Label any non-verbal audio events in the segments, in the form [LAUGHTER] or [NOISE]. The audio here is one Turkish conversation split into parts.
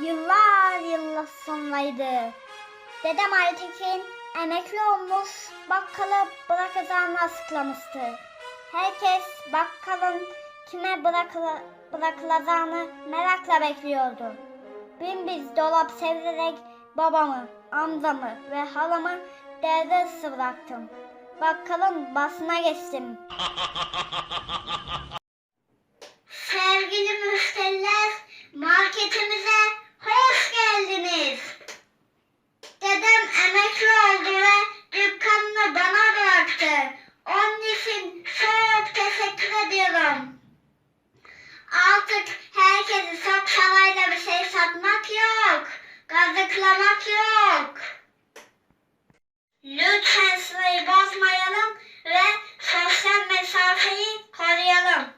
yıllar yıllar sonraydı. Dedem Aytekin emekli olmuş bakkalı bırakacağını açıklamıştı. Herkes bakkalın kime bırakıla- bırakılacağını merakla bekliyordu. Bin biz dolap severek babamı, amcamı ve halamı dışı bıraktım. Bakkalın basına geçtim. [LAUGHS] Gazıklamak yok. Lütfen sırayı bozmayalım ve sosyal mesafeyi koruyalım.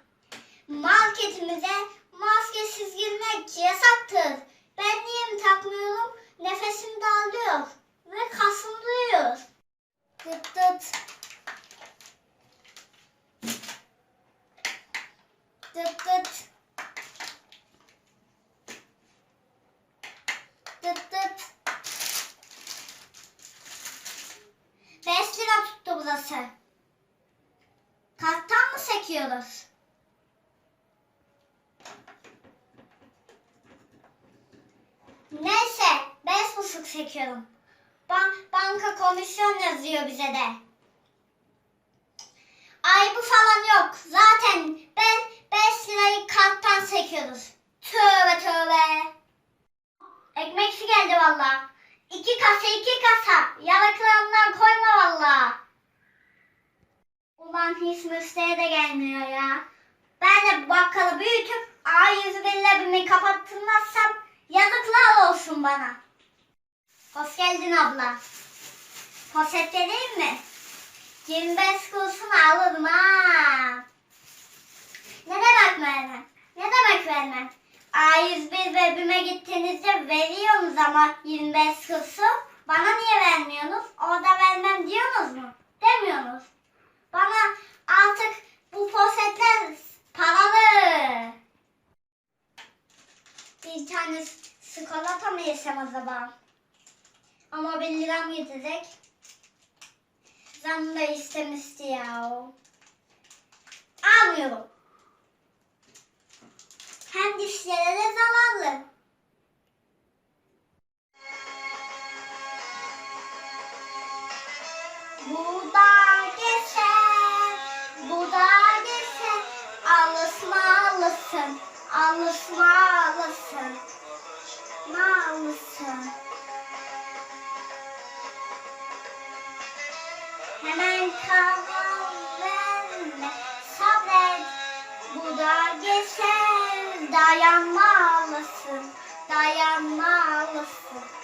Marketimize maskesiz girmek yasaktır. Ben niye mi takmıyorum? Nefesim darlıyor ve kasılıyor. Tıt tıt. Tıt tıt. Tıt tıt. Beş lira tuttu burası. Karttan mı sekiyoruz? Neyse, beş buçuk çekiyorum. Ban- banka komisyon yazıyor bize de. Ay bu falan yok. Zaten ben 5 İki kasa iki kasa. Yanaklarından koyma valla. Ulan hiç müşteri de gelmiyor ya. Ben de bakkalı büyütüp A101'lerimi kapattırmazsam yazıklar olsun bana. Hoş geldin abla. Poşet vereyim mi? 25 kuruşunu alırım ha. Ne demek vermem? Ne demek vermem? A101 ve gittiğinizde veriyorsunuz ama 25 kuruşu. Bana niye vermiyorsunuz? Orada vermem diyorsunuz mu? Demiyorsunuz. Bana artık bu poşetler paralı. Bir tane çikolata mı yesem acaba? Ama bir liram gidecek. Zam da istemişti ya. Almıyorum. Hem dişlere de zararlı. Bu da geçer, bu da geçer. Alışmalısın, alışmalısın. Malısın. Hemen karar dayanmalısın, dayanmalısın.